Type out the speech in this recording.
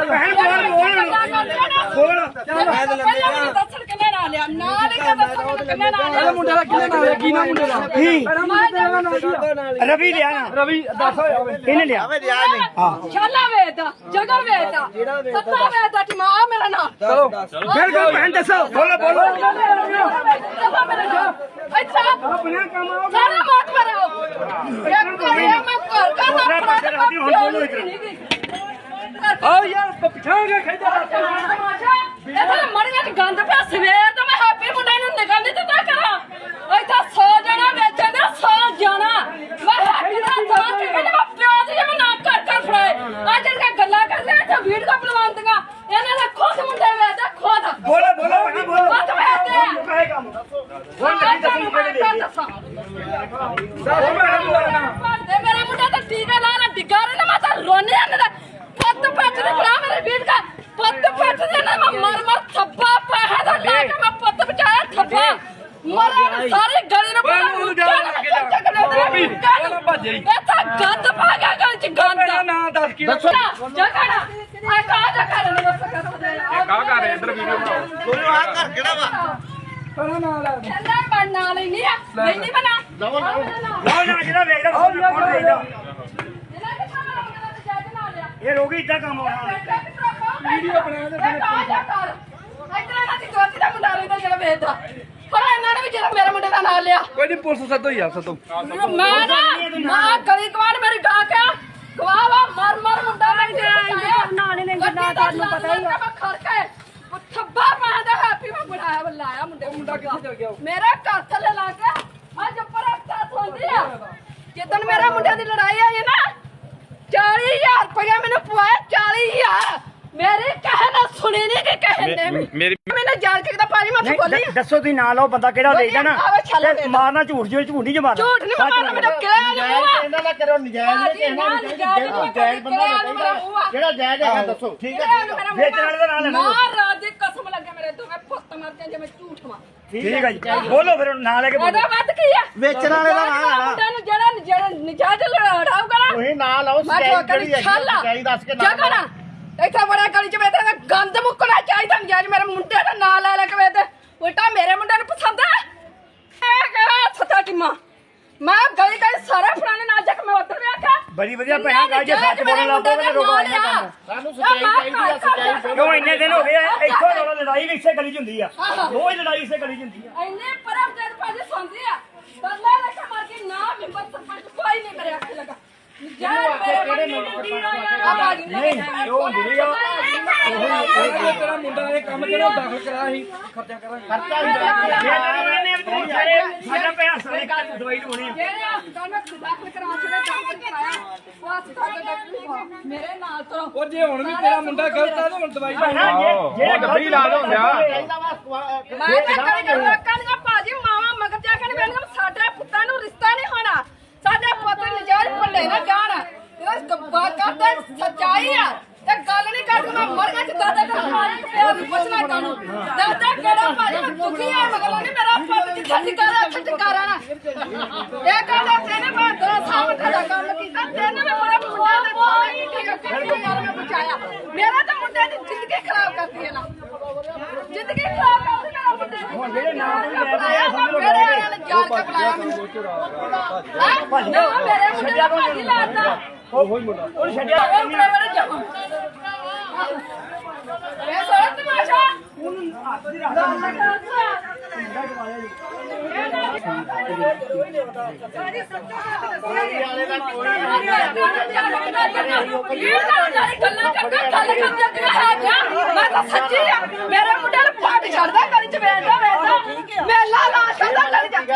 ਭੈਣ ਬੋਲ ਬੋਲ। ਬੋਲ। ਦੱਸਣ ਕਿੰਨੇ ਨਾਲ ਲਿਆ ਨਾਲ ਹੀ ਦੱਸਣ ਕਿੰਨੇ ਨਾਲ ਲਿਆ ਮੁੰਡੇ ਦਾ ਕਿਹਨੇ ਨਾਲ ਕੀ ਨਾ ਮੁੰਡੇ ਦਾ? ਮੈਂ ਰਵੀ ਲਿਆ ਨਾ। ਰਵੀ ਦੱਸ ਵੇ ਇਹਨੇ ਲਿਆ। ਆਵੇ ਲਿਆ ਨਹੀਂ। ਛਾਲਾ ਵੇਚਦਾ ਜਗ੍ਹਾ ਵੇਚਦਾ ਸੱਤਾ ਵੇਚਦਾ ਕਿ ਮਾਂ ਮੇਰਾ ਨਾਮ ਚਲੋ। ਬਿਲਕੁਲ ਭੈਣ ਦੱਸੋ। ਬੋਲੋ ਬੋਲੋ। ਅੱਛਾ ਆਪਣਾ ਕੰਮ ਆਓ ਸਾਰਾ ਮਤ ਮਰਾਓ ਇੱਕ ਕਰਿਆ ਮੈਂ ਦੂਸਰਾ ਪਾਸੇ ਰੱਖਦੀ, ਹੁਣ ਬੋਲੋ ਇੱਧਰ। ਆਓ ਯਾਰ ਪਛਾਣ ਖੇਜਾ ਇਹਦਾ ਮੜੀਆਂ ਚ ਗੰਦ ਪਿਆ ਸਵੇਰ ਤੋਂ ਮੈਂ ਹੈਪੀ ਮੁੰਡੇ ਨੂੰ ਨਿਕਲ ਨਹੀਂ ਦਿੱਤਾ ਕਰਾਂ। ਇੱਥੇ 100 ਜਣਾ ਵੇਚਣ ਦੇ 100 ਜਣਾ। ਮੈਂ ਹੈਪੀ ਦਾ ਦਾਤ। ਕਹਿੰਦਾ ਮੈਂ ਪਿਓ ਦੀ ਮੈਂ ਨਾ ਕਰ ਕਰ ਫੜਾਏ। ਆ ਜਿਹੜੀਆਂ ਗੱਲਾਂ ਕਰਦੇ ਨੇ ਤੇ ਵੀਡੀਓ ਬਣਵਾਉਂਦੀਆਂ। ਇਹਨਾਂ ਦੇ ਖੁਦ ਮੁੰਡੇ ਵੇਚਦੇ ਖੁਦ। ਬੋਲੋ ਬੋਲੋ ਭੈਣ ਬੋਲੋ। ਖੁਦ ਵੇਚਦੇ। ਆ ਹੁਣ ਨਹੀਂ ਦੱਸੂ। ਮੈਂ ਕਰ ਦੱਸਾਂ ਦੱਸ ਭੈਣ ਨੂੰ ਲੱਗਣਾ ਤੇ ਮੇਰੇ ਮੁੰਡੇ ਤਾਂ ਟੀਕਾ ਲਾ ਨਾ ਡਿੱਗਾ ਰਹੇ ਨਾ ਮੈਂ ਤਾਂ ਰੋਣੇ ਆਂਦਾ ਪੱਤ ਪੱਤ ਦੇ ਬੜਾ ਮੇਰੇ ਵੀਰ ਦਾ ਪੱਤ ਪੱਤ ਦੇ ਨਾ ਮੈਂ ਮਰ ਮਰ ਥੱਪਾ ਪੈਸਾ ਦਾ ਲਾ ਕੇ ਮੈਂ ਪੱਤ ਬਚਾਇਆ ਥੱਪਾ ਮਰੇ ਸਾਰੀ ਗਲੀ ਨੂੰ ਓਏ ਉਹਨੂੰ ਜਾ ਕੇ ਜਾ। ਗੋਪੀ, ਉਹਨੂੰ ਭੱਜ ਤਾਂ ਗੰਦ ਪਾ ਗਿਆ ਗਲੀ ਚ ਗੰਦ। ਮੇਰਾ ਨਾਂ ਦੱਸ ਕੀ ਦੱਸੋ। ਜਗ੍ਹਾ ਨਾ ਆ। ਕਾ ਜਗ੍ਹਾ ਨਾ ਬਸ ਕਰ ਕਾ ਕਰ ਰਿਹਾ ਇੱਧਰ ਵੀਡੀਓ ਬਣਾਓ। ਤੁਹਾਨੂੰ ਆ ਘਰ ਕਿਹੜਾ ਵਾ? ਕਰਾ ਨਾਲ ਆ ਕਹਿੰਦਾ ਮੈਂ ਨਾਲ ਹੀ ਨਹੀਂ ਆ। ਨਹੀਂ ਨਹੀਂ ਬਣਾ। ਲਵੋ। ਲਓ ਨਾ। ਜਿਹੜਾ ਵੇਚਦਾ ਕੌਣ ਵੇਚਦਾ ਇਹਨਾਂ ਦੇ ਸਾਹਮਣੇ ਉਹਨਾਂ ਦਾ ਜੱਜ ਨਾਲ ਲਿਆ। ਇਹ ਰੋਗੀ ਇਦਾਂ ਕੰਮ ਆਉਣਾ। ਵੀਡੀਓ ਬਣਾ ਦੇ ਇਧਰ ਇਹਨਾਂ ਦੀ ਦੋਤੀ ਦਾ ਮੁੰਡਾ ਰਹਿੰਦਾ ਜਿਹੜਾ ਵੇਚਦਾ ਪਰ ਇਹਨਾਂ ਨੇ ਵੀ ਜਿਹੜਾ ਮੇਰੇ ਮੁੰਡੇ ਦਾ ਨਾਂ ਲਿਆ। ਕੋਈ ਨਹੀਂ ਪੁਲਿਸ ਸੱਦੋ ਯਾਰ ਸੱਦੋ। ਮੈਂ ਨਾ ਮੈਂ ਗਲੀ ਕਵਾਨ ਮੇਰੀ ਗਾ ਕੇ ਗਵਾਵਾ ਮਰ ਮਰ ਮੁੰਡਾ ਨਹੀਂ ਦੇ ਨਾਲੇ ਨੇ ਜਿੰਨਾ ਤੁਹਾਨੂੰ ਪਤਾ ਹੀ ਆ। ਖੜਕੇ ਉਹ ਥੱਬਾ ਮਾਰਦਾ ਹੈਪੀ ਮੈਂ ਬਣਾਇਆ ਬੁਲਾਇਆ ਮੁੰਡੇ ਨੂੰ। ਮੁੰਡਾ ਕਿੱਥੇ ਚਲ ਗਿਆ ਮੇਰਾ ਘਰ ਥੱਲੇ ਲਾ ਕੇ ਅੱਜ ਉੱਪਰ ਅਫਸਰ ਹੁੰਦੀ ਆ। ਜਿੱਦਣ ਮੇਰੇ ਮੁੰਡੇ ਦੀ ਲੜਾਈ ਆਈ ਨਾ 40000 ਰੁਪਇਆ ਮੈਨੂੰ ਪਵਾਇਆ 40000 ਮੇਰੇ ਕਹੇ ਨਾ ਸੁਣੀ ਨਹੀਂ ਕਿ ਕਹੇ ਨੇ ਮੇਰੀ ਮੈਨੂੰ ਜਾਣ ਖੋਲੀ ਨਹੀਂ, ਦੱਸੋ ਤੁਸੀਂ ਨਾਂ ਲਓ ਬੰਦਾ ਕਿਹੜਾ ਵੇਚਦਾ ਨਾ। ਆਵੇ ਛੱਲ ਤੇ ਵੇਚਦਾ। ਮਾਰਨਾ ਝੂਠ ਜੋ ਝੂਠ ਨਹੀਂ ਜਮਾਰਨਾ। ਝੂਠ ਨਹੀਂ ਮਾਰਨਾ ਮੈਨੂੰ ਕਿਹਾ ਨਹੀਂ ਨਜਾਇਜ਼ ਇਹਨਾਂ ਦਾ ਕਰੋ ਨਜਾਇਜ਼ ਨਹੀਂ ਕਿਸੇ ਨਾਲ ਭਾਜੀ, ਚਾਹੀਦਾ ਜਿਹੜਾ ਨਾ, ਜਾਇਜ਼ ਬੰਦਾ ਕਿਹੜਾ ਚਾਹੀਦਾ ਮੇਰਾ ਜਿਹੜਾ ਜਾਇਜ਼ ਹੈਗਾ ਦੱਸੋ। ਠੀਕ ਹੈ ਵੇਚਣ ਵਾਲੇ ਦਾ ਨਾਂ ਲੈਣਾ। ਜੀ। ਮਹਾਰਾਜ ਦੀ ਕਸਮ ਲੱਗੇ ਮੇਰੇ ਦੋਵੇਂ ਪੁੱਤ ਮਰ ਜਾਣ ਜੇ ਮੈਂ ਝੂਠ ਮਾਂ ਠੀਕ ਹੈ ਜੀ। ਬੋਲੋ ਫਿਰ ਨਾਂ ਲੈ ਕੇ ਬੋਲੋ। ਉਹਦਾ ਵੱਧ ਕੀ ਆ? ਵੇਚਣ ਵਾਲੇ ਦਾ ਨਾਂ ਲੈਣਾ। ਮੁੰਡਾ ਨੂੰ ਜਿਹੜਾ ਜਿਹੜਾ ਨਿਜਾਜ ਲੜਾਊਗਾ ਨਾ ਤੁਸੀਂ ਨਾਂ ਲਾਓ ਮੈਂ ਸਜਾਈ ਠੋਕਰ ਜਿਹੜੀ ਹੈਗੀ ਛਾਲਾ ਸਜਾਈ ਦੱਸ ਕੇ ਨਾਂ ਜਗ੍ਹਾ ਨਾ ਇੱਥੇ ਬੜਾ ਗਲੀ ਚ ਦਾ ਗੰਦ ਮੁੱਕਣਾ ਚਾਹੀਦਾ ਨਿਜਾਜ ਮੇਰੇ ਮੁੰਡੇ ਦਾ ਨਾਂ ਲੈ ਲੈ ਕੇ ਵੇਦੇ ਉਲਟਾ ਮੇਰੇ ਮੁੰਡੇ ਨੂੰ ਪਸੰਦ ਹੈ ਇਹ ਕਹਾ ਸੱਤਾ ਟਿਮਾ? ਮੈਂ ਗਲੀ ਗਲੀ ਸਾਰੇ ਫਲਾਣੇ ਨਾਲ ਜਾ ਕੇ ਮੈਂ ਉੱਧਰ ਵੀ ਆਖਿਆ ਬੜੀ ਵਧੀਆ ਭੈਣਾਂ ਗੱਲ ਜੇ ਸੱਚ ਬੋਲਣ ਲੱਗ ਪਏ ਤਾਂ ਰੋਕੋ ਇੰਨਾ ਕੰਮ ਸਾਨੂੰ ਸਜਾਈ ਚਾਹੀਦੀ ਆ ਸਜਾਈ ਕਿਉਂ ਇੰਨੇ ਦਿਨ ਹੋ ਗਏ ਆ, ਇੱਥੋਂ ਲੜਾਈ ਵੀ ਇਸੇ ਗਲੀ 'ਚ ਹੁੰਦੀ ਆ। ਰੋਜ਼ ਲੜਾਈ ਇਸੇ ਗਲੀ 'ਚ ਹੁੰਦੀ ਆ। ਇੰਨੇ ਪਰਮ ਦੇ ਭਾਜੀ ਸੁਣਦੀ ਆ ਬੱਲੇ ਲੱਖਾ ਮਾਰ ਕੇ ਨਾ ਮੈਂਬਰ ਸਰਪੰਚ ਕੋਈ ਨਹੀਂ ਮੇਰੇ ਅੱਖ ਲਗਾ ਯਾਰ ਮੇਰੇ ਕਿਹੜੇ ਆ ਬਾਜੀ ਨਹੀਂ ਉਹ ਹੁੰਦੀ ਆ। ਤੇਰਾ ਮੁੰਡਾ ਇਹ ਕੰਮ ਜਿਹੜਾ ਦਾਖਲ ਕਰਾਇਆ ਸੀ ਖਰਚਾ ਕਰਾਂਗੇ। ਖਰਚਾ ਵੀ ਕਰਾਂਗੇ। ਜੇ ਤੈਨੂੰ ਇਹਨੇ ਤੂੰ ਸਾਰੇ ਸਾਡਾ ਪੈਸਾ ਸਾਰੇ ਕੱਟ ਦਵਾਈ ਲਵਾਉਣੀ ਆ। ਜਿਹੜੇ ਹਸਪਤਾਲ ਵਿੱਚ ਦਾਖਲ ਕਰਾ ਕੇ ਦਾਖਲ ਕਰਾਇਆ ਉਹ ਹਸਪਤਾਲ ਦਾ ਡਾਕਟਰ ਮੇਰੇ ਨਾਲ ਤੋਂ ਉਹ ਜੇ ਹੁਣ ਵੀ ਤੇਰਾ ਮੁੰਡਾ ਗਲਤ ਆ ਤਾਂ ਹੁਣ ਦਵਾਈ ਭੈਣਾ ਜੇ ਜਿਹੜਾ ਗੱਭਰੀ ਇਲਾਜ ਹੁੰਦਾ। ਚਾਹੀਦਾ ਵਾ ਸਵਾ- ਮੈਂ ਤਾਂ ਕਰੀ ਕਰ ਲੋਕਾਂ ਦੀਆਂ ਭਾਜੀ ਮਾਵਾ ਮਗਰ ਜਾ ਕੇ ਵੇਣ ਸਾਡੇ ਪੁੱਤਾਂ ਨੂੰ ਰਿਸ਼ਤਾ ਨਹੀਂ ਹੋਣਾ। ਸਾਡੇ ਪੁੱਤ ਨਜਾਇਜ਼ ਭੰਡੇ ਨਾ ਜਾਣ ਗੱਬਾ ਕਰਦੇ ਸੱਚਾਈ ਆ। ਤੇ ਗੱਲ ਨਹੀਂ ਕਰਦੀ ਮੈਂ ਮਰ ਗਿਆ ਜਿੱਦਾਂ ਦਾ ਮਾਰੀ ਪਿਆ ਨੂੰ ਪੁੱਛਣਾ ਤੁਹਾਨੂੰ। ਦਾਦਾ ਕਿਹੜਾ ਭਾਜੀ ਮੈਂ ਦੁਖੀ ਆ ਮਗਰ ਨਹੀਂ ਮੇਰਾ ਪੁੱਤ ਦੀ ਖੱਟੀ ਕਰਾ ਖੱਟੀ ਕਰਾ ਨਾ ਇਹ ਕਹਿੰਦਾ ਤੇਨੇ ਮੈਂ ਦੋ ਸਾਹਮਣੇ ਦਾ ਕੰਮ ਕੀਤਾ ਤੇਨੇ ਮੈਂ ਬੜਾ ਮੁੰਡਾ ਦਾ ਕੋਈ ਕਿਹੜੀ ਯਾਰ ਮੈਂ ਬਚਾਇਆ। ਮੇਰਾ ਤਾਂ ਮੁੰਡੇ ਦੀ ਜ਼ਿੰਦਗੀ ਖਰਾਬ ਕਰਦੀ ਹੈ ਨਾ। ਜ਼ਿੰਦਗੀ ਖਰਾਬ ਕਰਦੀ ਹੈ ਮੁੰਡੇ ਦੀ ਜਿਹੜੇ ਨਾਮ ਲੈ ਸਮਝ ਲਓ ਮੇਰੇ ਆਇਆ ਨੇ। ਜਾਲ ਕੇ ਬੁਲਾਇਆ ਮੈਨੂੰ ਹੈਂ? ਨਾ ਮੇਰੇ ਮੁੰਡੇ ਦਾ ਭਾਜੀ ਲਾਤਾ। ਉਹ ਛੱਡਿਆ ਉਹ ਡਰਾਈਵਰ ਜਮਾ ਇਹ ਸਾਰਾ ਤਮਾਸ਼ਾ ਸਾਡੀ ਸੱਚਾ ਵਾਲੇ ਦਾ ਕੋਈ ਗੱਲਾਂ ਕਰਦਾ ਗੱਲ ਕਰਦੇ ਹੈ ਕਿਆ ਮੈਂ ਤਾਂ ਸੱਚੀ ਆ ਮੇਰੇ ਮੁੰਡੇ ਨੂੰ ਪਾਟ ਛੱਡਦਾ ਗਲੀ ਚ ਵੇਚਦਾ ਵੇਚਦਾ ਮੇਲਾ ਲਾ ਛੱਡਦਾ ਗਲੀ ਚ।